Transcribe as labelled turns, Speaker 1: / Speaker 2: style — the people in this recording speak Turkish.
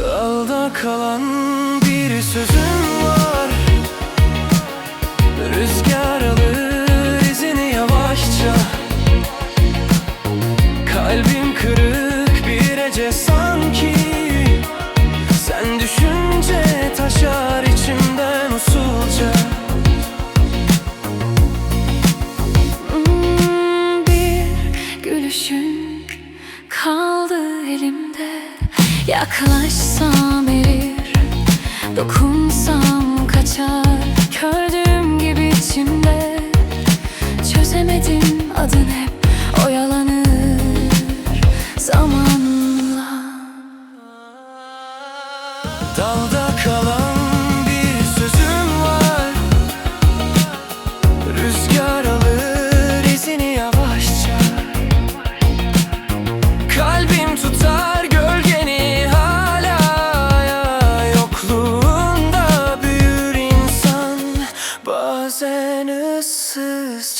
Speaker 1: Dalda kalan bir sözüm var. Rüzgar alır izini yavaşça. Kalbim kırık bir ece sanki. Sen düşünce taşar içimden usulca. Hmm, bir gülüşün kaldı elimde. Yaklaşsam erir Dokunsam is